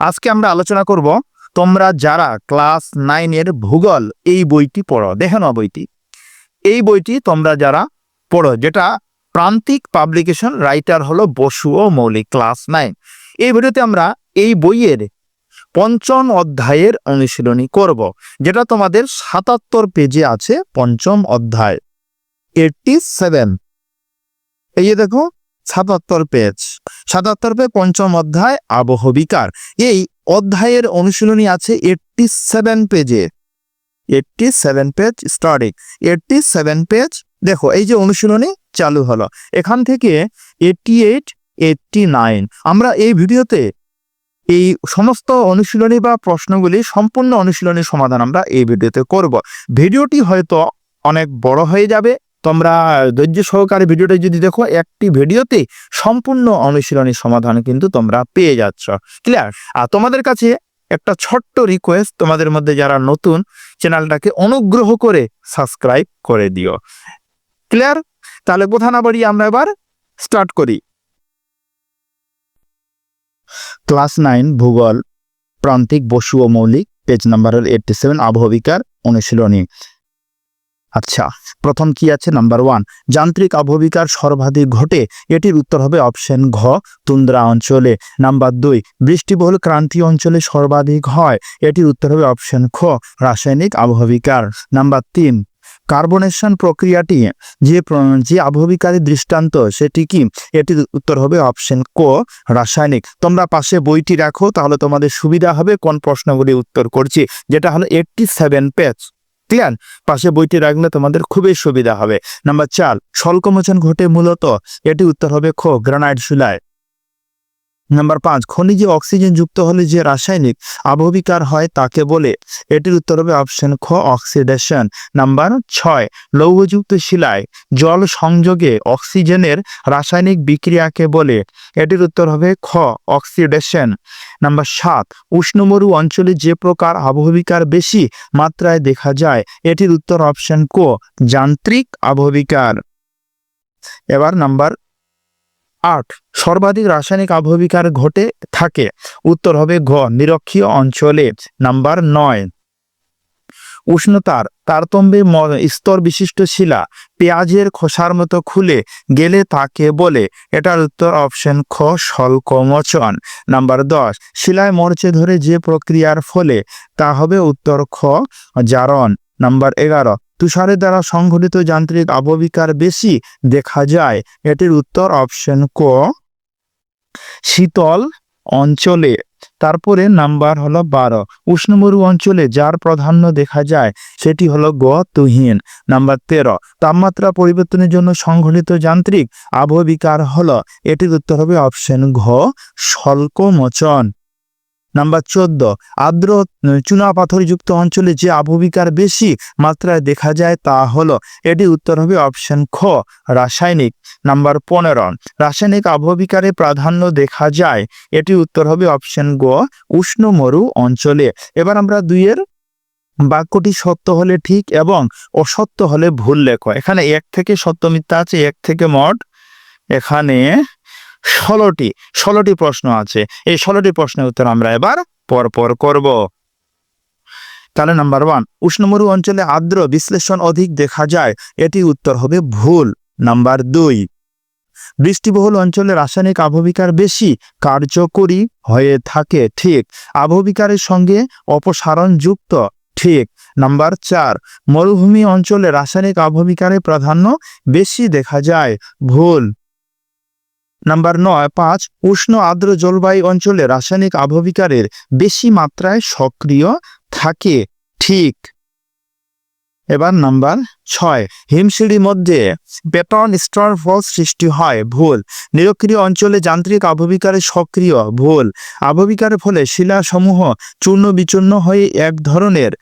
আজকে আমরা আলোচনা করব তোমরা যারা ক্লাস নাইনের ভূগোল এই বইটি পড়ো, দেখে নাও বইটি। এই বইটি তোমরা যারা পড়ো, যেটা প্রান্তিক পাবলিকেশন রাইটার হলো বসু ও মৌলিক ক্লাস নাইন। এই ভিডিওতে আমরা এই বইয়ের পঞ্চম অধ্যায়ের অনুশীলনী করব, যেটা তোমাদের সাতাত্তর পেজে আছে পঞ্চম অধ্যায়। Eighty seven. এই যে দেখো, সাতাত্তর পেজ। সাতাত্তর পেজ পঞ্চম অধ্যায় আবহবিকার এই অধ্যায়ের অনুশীলনী আছে এইটটি সেভেন পেজে eighty seven page starting eighty seven page দেখো, এই যে অনুশীলনী চালু হলো। এখান থেকে এইটটি এইট এইটটি নাইন আমরা এই ভিডিওতে এই সমস্ত অনুশীলনী বা প্রশ্নগুলি সম্পূর্ণ অনুশীলনী সমাধান আমরা এই ভিডিওতে করব। ভিডিওটি হয়তো অনেক বড় হয়ে যাবে তোমরা ধৈর্য সহকারে ভিডিওটা যদি দেখো, একটি ভিডিওতে সম্পূর্ণ অনুশীলনীর সমাধান কিন্তু তোমরা পেয়ে যাচ্ছ। ক্লিয়ার আর তোমাদের কাছে একটা ছোট্ট রিকোয়েস্ট তোমাদের মধ্যে যারা নতুন, চ্যানেলটাকে অনুগ্রহ করে সাবস্ক্রাইব করে দিও। ক্লিয়ার তাহলে কোথা না বাড়িয়ে আমরা এবার স্টার্ট করি। ক্লাস নাইন ভূগোল, প্রান্তিক, বসু ও মৌলিক পেজ নাম্বার এইটটি সেভেন আবহবিকার, অনুশীলনী। আচ্ছা প্রথম কি আছে? নাম্বার ওয়ান যান্ত্রিক আবহবিকার সর্বাধিক ঘটে, এটির উত্তর হবে অপশন ঘ, তুন্দ্রা অঞ্চলে। নাম্বার দুই, বৃষ্টিবহুল ক্রান্তীয় অঞ্চলে সর্বাধিক হয়, এটির উত্তর হবে অপশন খ, রাসায়নিক আবহবিকার নাম্বার তিন কার্বনেশন প্রক্রিয়াটি, যে যে আবহবিকারী দৃষ্টান্ত, সেটি কি? এটির উত্তর হবে অপশন ক, রাসায়নিক। তোমরা পাশে বইটি রাখো, তাহলে তোমাদের সুবিধা হবে কোন প্রশ্নগুলি উত্তর করছি, যেটা হলো এইটটি সেভেন পেজ ক্লিয়ার? পাশে বইটি রাখলে তোমাদের খুবই সুবিধা হবে। নাম্বার চার স্বল্পমোচন ঘটে মূলত। এটি উত্তর হবে খ, গ্রানাইট শিলায়। নাম্বার পাঁচ, খনিজে অক্সিজেন যুক্ত হলে যে রাসায়নিক আবহবিকার হয় তাকে বলে। এটির উত্তর হবে অপশন খ অক্সিডেশন নাম্বার ছয়, লৌহযুক্ত শিলায় জল সংযোগে অক্সিজেনের রাসায়নিক বিক্রিয়াকে বলে। এটির উত্তর হবে খ অক্সিডেশন নাম্বার সাত উষ্ণমরু অঞ্চলে যে প্রকার আবহবিকার বেশি মাত্রায় দেখা যায়, এটির উত্তর অপশন ক, যান্ত্রিক আবহবিকার এবার নাম্বার আট, সর্বাধিক রাসায়নিক আবহবিকার ঘটে থাকে। উত্তর হবে ঘ, নিরক্ষীয় অঞ্চলে। নাম্বার নয়। উষ্ণতার তারতম্যে স্তর বিশিষ্ট শিলা পেঁয়াজের খোসার মতো খুলে গেলে তাকে বলে। এটার উত্তর অপশন খ স্বল্পমোচন নাম্বার দশ, শিলায় মরচে ধরে যে প্রক্রিয়ার ফলে তা হবে উত্তর খ, জারণ। নাম্বার এগারো তুষারের দ্বারা সংঘটিত যান্ত্রিক আবহবিকার বেশি দেখা যায়। এটির উত্তর অপশন ক, শীতল অঞ্চলে। তারপরে নাম্বার হলো বারো, উষ্ণমরু অঞ্চলে যার প্রাধান্য দেখা যায়, সেটি হলো গ, তুহিন। নাম্বার তেরো, তাপমাত্রা পরিবর্তনের জন্য সংঘটিত যান্ত্রিক আবহবিকার হলো, এটির উত্তর হবে অপশন ঘ, স্বল্পমোচন। নাম্বার চোদ্দ, আর্দ্র চুনা পাথরযুক্ত অঞ্চলে যে আবহবিকার বেশি মাত্রায় দেখা যায় তা হলো, এটি উত্তর হবে অপশন খ, রাসায়নিক। নাম্বার পনেরো, রাসায়নিক আবহবিকারে প্রাধান্য দেখা যায়, এটি উত্তর হবে অপশন গ, উষ্ণ মরু অঞ্চলে। এবার আমরা দুইয়ের বাক্যটি সত্য হলে ঠিক এবং অসত্য হলে ভুল লেখো। এখানে এক থেকে সত্য মিথ্যা আছে, এক থেকে মঠ এখানে ষোলোটি ষোলোটি প্রশ্ন আছে। এই ষোলোটি প্রশ্নের উত্তর আমরা এবার পরপর করব। তাহলে নাম্বার ওয়ান উষ্ণমরু অঞ্চলে আর্দ্র বিশ্লেষণ অধিক দেখা যায় এটি উত্তর হবে ভুল। নাম্বার দুই, বৃষ্টিবহুল অঞ্চলে রাসায়নিক আবহবিকার বেশি কার্যকরী হয়ে থাকে, ঠিক। আবহবিকারের সঙ্গে অপসারণ যুক্ত ঠিক। নাম্বার চার, মরুভূমি অঞ্চলে রাসায়নিক আবহবিকারের প্রাধান্য বেশি দেখা যায়, ভুল। নাম্বার নয়, পাঁচ, উষ্ণ আর্দ্র জলবায়ু অঞ্চলে রাসায়নিক আবহবিকারের বেশি মাত্রায় সক্রিয় থাকে। ঠিক। এবার নাম্বার ছয়, হিমশিড়ির মধ্যে পেটন স্টার ফল সৃষ্টি হয়, ভুল। নিরক্ষীয় অঞ্চলে যান্ত্রিক আবহবিকারে সক্রিয়, ভুল। আবহবিকারের ফলে শিলাসমূহ চূর্ণ বিচূর্ণ হয়ে এক ধরনের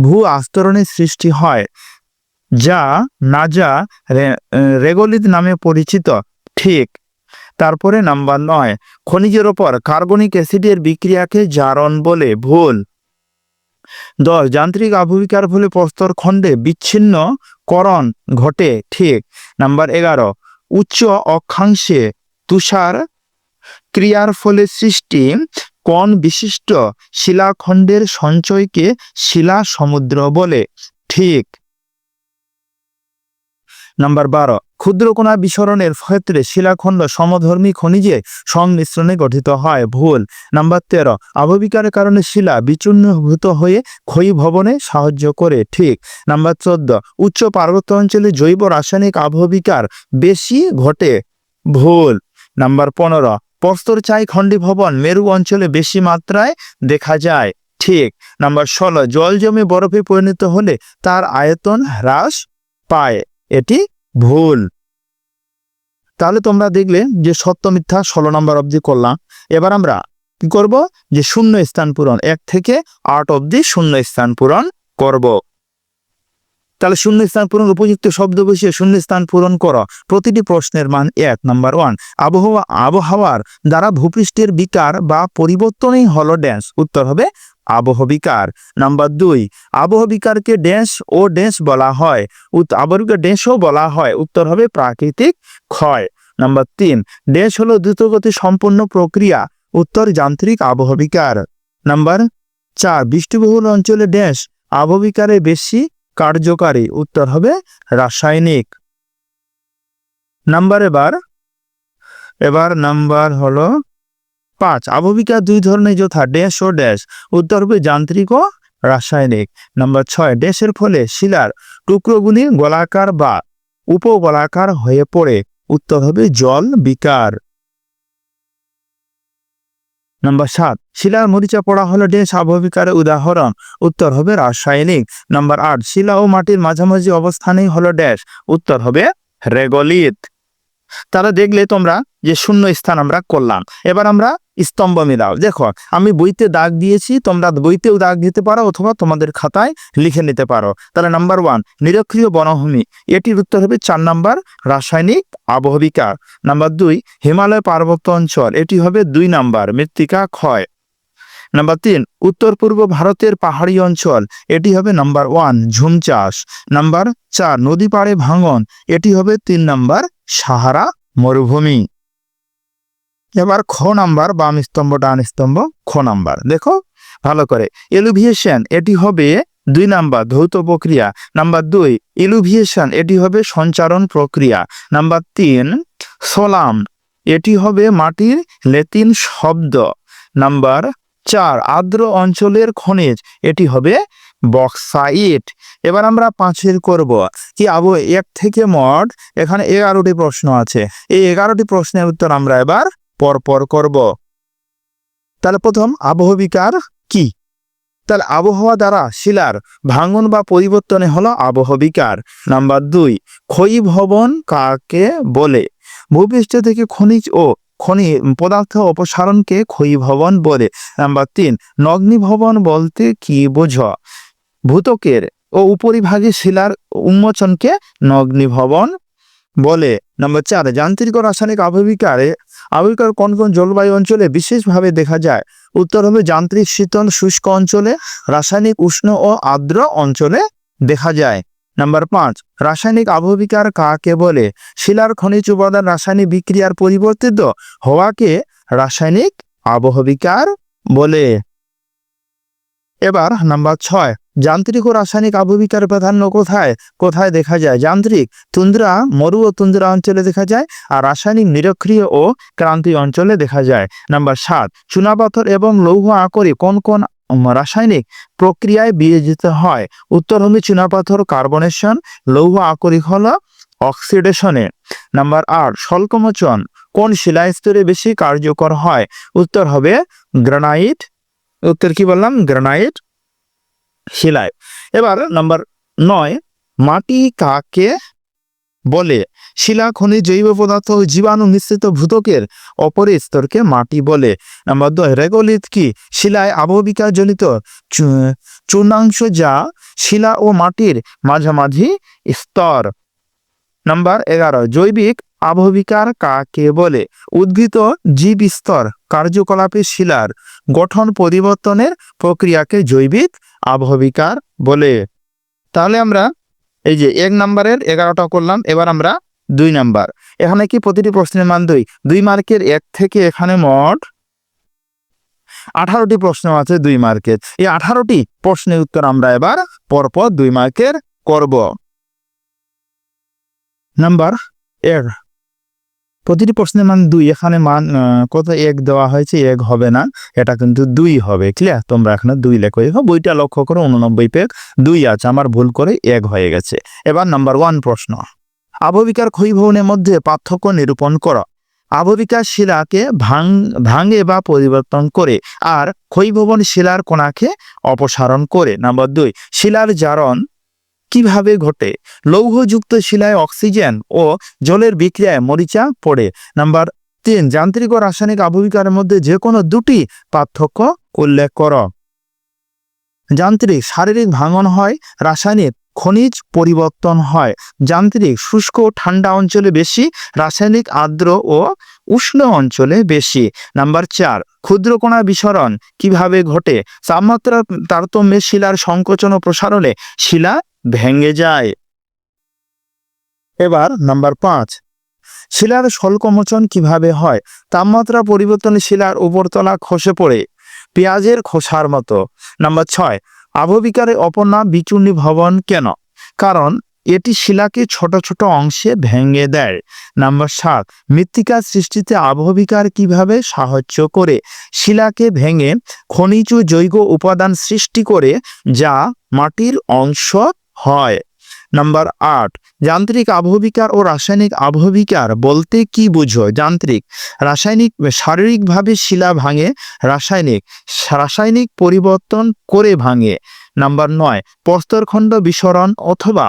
ভূ আস্তরণের সৃষ্টি হয়, যা নাজা রে- রেগোলিত নামে পরিচিত। ঠিক। তারপরে নাম্বার নয়, খনিজের ওপর কার্বনিক অ্যাসিডের বিক্রিয়াকে জারণ বলে ভুল। দশ, যান্ত্রিক আবহবিকার ফলে প্রস্তর খণ্ডে বিচ্ছিন্ন করণ ঘটে, ঠিক। নাম্বার এগারো, উচ্চ অক্ষাংশে তুষার ক্রিয়ার ফলে সৃষ্টি কোন বিশিষ্ট শিলাখণ্ডের সঞ্চয়কে শিলা সমুদ্র বলে, ঠিক। নাম্বার বারো ক্ষুদ্রকণা বিসরণের ক্ষেত্রে শিলাখণ্ড সমধর্মী খনিজে সংমিশ্রণে গঠিত হয়। ভুল। নাম্বার তেরো। আবহবিকারের কারণে শিলা বিচূর্ণভূত হয়ে ক্ষয়ী ভবনে সাহায্য করে। ঠিক। নাম্বার চোদ্দ। উচ্চ পার্বত্য অঞ্চলে জৈব রাসায়নিক আবহবিকার বেশি ঘটে। ভুল। নাম্বার পনেরো। প্রস্তর চাই খণ্ডী ভবন মেরু অঞ্চলে বেশি মাত্রায় দেখা যায়। ঠিক। নাম্বার ষোলো। জল জমে বরফে পরিণত হলে তার আয়তন হ্রাস পায়। এটি ভুল। তাহলে তোমরা দেখলে যে সত্য মিথ্যা ষোলো নম্বর অবধি করলাম। এবার আমরা কি করব? যে শূন্য স্থান পূরণ, এক থেকে আট অবধি শূন্য স্থান পূরণ করব। তাহলে শূন্য স্থান পূরণ উপযুক্ত শব্দ বসিয়ে শূন্য স্থান পূরণ করো। প্রতিটি প্রশ্নের মান এক নাম্বার ওয়ান আবহাওয়া আবহাওয়ার দ্বারা ভূপৃষ্ঠের বিকার বা পরিবর্তনই হলো ড্যান্স উত্তর হবে আবহবিকার নাম্বার দুই আবহবিকারকে ড্যান্স ও ড্যান্স বলা হয়। আবহবিকার ড্যান্সও বলা হয়। উত্তর হবে প্রাকৃতিক ক্ষয়। নাম্বার তিন ড্যান্স হলো দ্রুতগতি সম্পন্ন প্রক্রিয়া। উত্তর, যান্ত্রিক আবহবিকার নাম্বার চার, বৃষ্টিবহুল অঞ্চলে ড্যান্স আবহবিকারে বেশি কার্যকারী। উত্তর হবে রাসায়নিক। নাম্বার এবার এবার নাম্বার হলো পাঁচ আবহবিকার দুই ধরনের যথা ড্যাশ ও ড্যাশ উত্তর হবে যান্ত্রিক ও রাসায়নিক। নাম্বার ছয় ড্যাশের ফলে শিলার টুকরোগুলি গোলাকার বা উপগোলাকার হয়ে পড়ে। উত্তর হবে জল, বিকার। নাম্বার সাত, শিলার মরিচা পড়া হলো ড্যাশ আবহবিকারের উদাহরণ। উত্তর হবে রাসায়নিক। নাম্বার আট, শিলা ও মাটির মাঝামাঝি অবস্থানেই হলো ড্যাশ উত্তর হবে রেগলিত। তারা দেখলে তোমরা যে শূন্য স্থান আমরা করলাম। এবার আমরা স্তম্ভ মিলাও। দেখো, আমি বইতে দাগ দিয়েছি, তোমরা বইতেও দাগ দিতে পারো অথবা তোমাদের খাতায় লিখে নিতে পারো। তাহলে নাম্বার ওয়ান নিরক্ষীয় বনভূমি। এটির উত্তর হবে চার নাম্বার রাসায়নিক আবহবিকা। নাম্বার দুই, হিমালয় পার্বত্য অঞ্চল। এটি হবে দুই নাম্বার মৃত্তিকা ক্ষয়। নাম্বার তিন, উত্তর পূর্ব ভারতের পাহাড়ি অঞ্চল। এটি হবে নাম্বার ওয়ান ঝুম চাষ। নাম্বার চার, নদী পাড়ে ভাঙন। এটি হবে তিন নাম্বার সাহারা মরুভূমি। এবার খ নাম্বার, বাম স্তম্ভ, ডান স্তম্ভ, খ নাম্বার। দেখো, ভালো করে। এলুভিয়েশন এটি হবে দুই নাম্বার, ধৌত প্রক্রিয়া। নাম্বার দুই ইলুভিয়েশন এটি হবে সঞ্চারণ প্রক্রিয়া। নাম্বার তিন সোলাম এটি হবে মাটির লেতিন শব্দ। নাম্বার চার, আর্দ্র অঞ্চলের খনিজ, এটি হবে বক্সাইট এবার আমরা পাঁচের করব। কি আবু এক থেকে মঠ এখানে এগারোটি প্রশ্ন আছে। এই এগারোটি প্রশ্নের উত্তর আমরা এবার পরপর করব। তাহলে প্রথম আবহবিকার কি? তাহলে আবহাওয়া দ্বারা শিলার ভাঙন বা পরিবর্তনে হলো আবহবিকার। নাম্বার দুই ক্ষয়ী ভবন কাকে বলে? ভূপৃষ্ঠ থেকে খনিজ ও খনি পদার্থ অপসারণকে ক্ষয়ী ভবন বলে। নাম্বার তিন, নগ্নি ভবন বলতে কি বোঝ? ভূতকের ও উপরিভাগে শিলার উন্মোচনকে নগ্নি ভবন বলে, নম্বর চার, যান্ত্রিক রাসায়নিক আবহবিকারে আবহবিকার কোন কোন জলবায়ু অঞ্চলে বিশেষভাবে দেখা যায়? উত্তর হবে যান্ত্রিক শীতল শুষ্ক অঞ্চলে, রাসায়নিক উষ্ণ ও আর্দ্র অঞ্চলে দেখা যায়। নাম্বার পাঁচ, রাসায়নিক আবহবিকার কাকে বলে? শিলার খনিজ উপাদান রাসায়নিক বিক্রিয়ার পরিবর্তিত হওয়াকে রাসায়নিক আবহবিকার বলে। এবার নাম্বার ছয় যান্ত্রিক ও রাসায়নিক আবহবিকার প্রাধান্য কোথায়? কোথায় দেখা যায়? যান্ত্রিক তুন্দ্রা মরু ও তুন্দ্রা অঞ্চলে দেখা যায় আর রাসায়নিক নিরক্ষীয় ও ক্রান্তীয় অঞ্চলে দেখা যায়। নাম্বার সাত, চুনাপাথর এবং লৌহ আকরে কোন কোন রাসায়নিক প্রক্রিয়ায় বিয়োজিত হয়? উত্তর হবে চুনাপাথর কার্বনেশন, লৌহ আকরিক হল অক্সিডেশনে। নাম্বার আট, স্বল্পমোচন কোন শিলাস্তরে বেশি কার্যকর হয়? উত্তর হবে গ্রানাইট। উত্তর কি বললাম? গ্রানাইট। শিলায়। এবার নাম্বার নয়, মাটি কাকে বলে? শিলা, খনিজ, জৈব পদার্থ জীবাণু মিশ্রিত ভূতকের অপর স্তরকে মাটি বলে। নাম্বার দুই রেগোলিত কি? শিলায় আবহবিকার জনিত চু- চূর্ণাংশ যা শিলা ও মাটির মাঝামাঝি স্তর। নাম্বার এগারো, জৈবিক আবহবিকার কাকে বলে? উদ্ভিদ জীব স্তর, কার্যকলাপে শিলার গঠন পরিবর্তনের প্রক্রিয়াকে জৈবিক আবহবিকার বলে। তাহলে আমরা এই যে এক নাম্বারের এগারোটা করলাম, এবার আমরা দুই নাম্বার। এখানে কি প্রতিটি প্রশ্নের মান দুই? দুই মার্কের এক থেকে এখানে মোট আঠারোটি প্রশ্ন আছে দুই মার্কের। এই আঠারোটি প্রশ্নের উত্তর আমরা এবার পরপর দুই মার্কের করব। নাম্বার এক প্রতিটি প্রশ্নের মান দুই, এখানে মান কত এক দেওয়া হয়েছে, এক হবে না, এটা কিন্তু দুই হবে ক্লিয়ার তোমরা এখানে দুই লেখো এবার বইটা লক্ষ্য করো, উননব্বই পেক দুই আছে, আমার ভুল করে এক হয়ে গেছে। এবার নাম্বার ওয়ান প্রশ্ন। আববিকার ক্ষয়ীভবনের মধ্যে পার্থক্য নিরূপণ করো। আববিকার শিলাকে ভাঙ, ভাঙে বা পরিবর্তন করে, আর ক্ষয়ীভবন শিলার কোণাকে অপসারণ করে। নাম্বার দুই, শিলার জারণ কীভাবে ঘটে? লৌহযুক্ত শিলায় অক্সিজেন ও জলের বিক্রিয়ায় মরিচা পড়ে। নাম্বার তিন, যান্ত্রিক ও রাসায়নিক আবহবিকারের মধ্যে যে কোনো দুটি পার্থক্য উল্লেখ কর। যান্ত্রিক, শারীরিক ভাঙন হয়, রাসায়নিক খনিজ পরিবর্তন হয়। যান্ত্রিক, শুষ্ক ঠান্ডা অঞ্চলে বেশি, রাসায়নিক আর্দ্র ও উষ্ণ অঞ্চলে বেশি। নাম্বার চার ক্ষুদ্রকণা বিসরণ কীভাবে ঘটে? তাপমাত্রা তারতম্যে শিলার সংকোচন ও প্রসারণে শিলা ভেঙে যায়। এবার নাম্বার পাঁচ। শিলার স্বল্পমোচন কীভাবে হয়? তাপমাত্রা পরিবর্তনে শিলার উপরতলা খসে পড়ে, পেঁয়াজের খোসার মতো। নাম্বার ছয়, আবহবিকারে অপর নাম বিচূর্ণী ভবন কেন? কারণ এটি শিলাকে ছোট ছোট অংশে ভেঙে দেয়। নাম্বার সাত, মৃত্তিকার সৃষ্টিতে আবহবিকার কীভাবে সাহায্য করে? শিলাকে ভেঙে খনিজ জৈব উপাদান সৃষ্টি করে, যা মাটির অংশ হয়। নাম্বার আট, যান্ত্রিক আবহবিকার ও রাসায়নিক আবহবিকার বলতে কি বুঝো? যান্ত্রিক, রাসায়নিক, শারীরিকভাবে শিলা ভাঙে, রাসায়নিক রাসায়নিক পরিবর্তন করে ভাঙে। নাম্বার নয়, প্রস্তরখণ্ড বিসরণ অথবা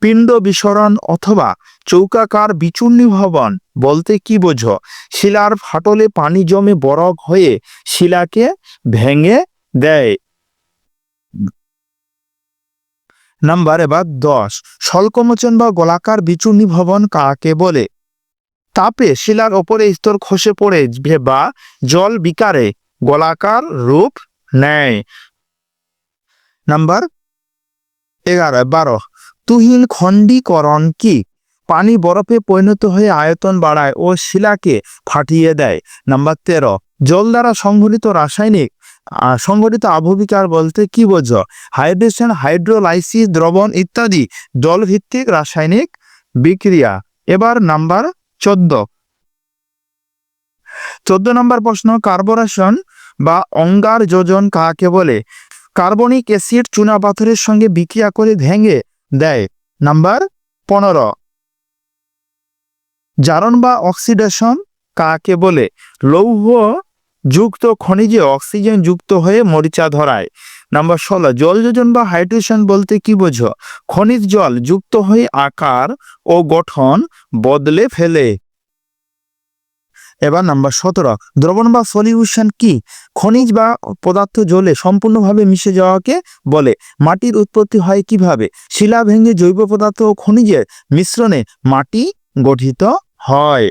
পিণ্ড বিসরণ অথবা চৌকাকার বিচূর্ণী ভবন বলতে কি বোঝো? শিলার ফাটলে পানি জমে বরফ হয়ে শিলাকে ভেঙে দেয়। নাম্বার এবার দশ। স্বল্পমোচন বা গোলাকার বিচূর্ণী ভবন কাকে বলে? তাপে শিলার ওপরে স্তর খসে পড়ে বা জল বিকারে গোলাকার রূপ নেয়। নাম্বার এগারো, বারো। তুহিন খণ্ডীকরণ কি? পানি বরফে পরিণত হয়ে আয়তন বাড়ায় ও শিলাকে ফাটিয়ে দেয়। নাম্বার তেরো। জল দ্বারা সংঘটিত রাসায়নিক সংঘটিত আবহবিকার বলতে কি বোঝো? হাইড্রেশন, হাইড্রোলাইসিস, দ্রবণ ইত্যাদি জলভিত্তিক রাসায়নিক বিক্রিয়া। এবার নাম্বার চোদ্দ। চোদ্দ নম্বর প্রশ্ন, কার্বোরেশন বা অঙ্গার যোজন কাকে বলে? কার্বনিক অ্যাসিড চুনা পাথরের সঙ্গে বিক্রিয়া করে ভেঙে দেয়। নাম্বার পনেরো। জারণ বা অক্সিডেশন কাকে বলে? লৌহ যুক্ত খনিজে অক্সিজেন যুক্ত হয়ে মরিচা ধরায়। নাম্বার ষোলো, জল যোজন বা হাইড্রেশন বলতে কি বোঝো? খনিজ জল যুক্ত হয়ে আকার ও গঠন বদলে ফেলে। এবার নাম্বার সতেরো, দ্রবণ বা সলিউশন কি? খনিজ বা পদার্থ জলে সম্পূর্ণভাবে মিশে যাওয়াকে বলে। মাটির উৎপত্তি হয় কীভাবে? শিলা ভেঙে জৈব পদার্থ ও খনিজের মিশ্রণে মাটি গঠিত হয়।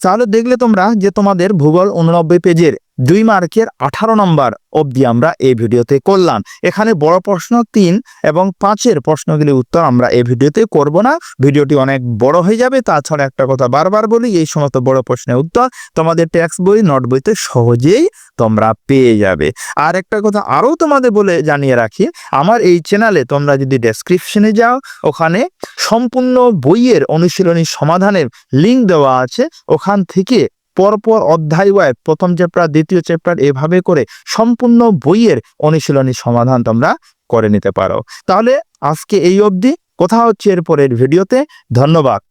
তাহলে দেখলে তোমরা যে তোমাদের ভূগোল উননব্বই পেজের দুই মার্কের আঠারো নম্বর অবধি আমরা এই ভিডিওতে করলাম। এখানে বড় প্রশ্ন তিন এবং পাঁচের প্রশ্নগুলির উত্তর আমরা এই ভিডিওতে করব না। ভিডিওটি অনেক বড় হয়ে যাবে, তাছাড়া একটা কথা বারবার বলি, এই সমস্ত বড় প্রশ্নের উত্তর তোমাদের ট্যাক্স বই, নোট বইতে সহজেই তোমরা পেয়ে যাবে। আর একটা কথা আরও তোমাদের বলে জানিয়ে রাখি, আমার এই চ্যানেলে তোমরা যদি ডেসক্রিপশনে যাও, ওখানে সম্পূর্ণ বইয়ের অনুশীলনী সমাধানের লিঙ্ক দেওয়া আছে। ওখান থেকে পরপর অধ্যায় ওয়াই প্রথম চ্যাপ্টার দ্বিতীয় চ্যাপ্টার এভাবে করে সম্পূর্ণ বইয়ের অনুশীলনী সমাধান তোমরা করে নিতে পারো। তাহলে আজকে এই অবধি। কথা হচ্ছে এর পরের ভিডিওতে ধন্যবাদ।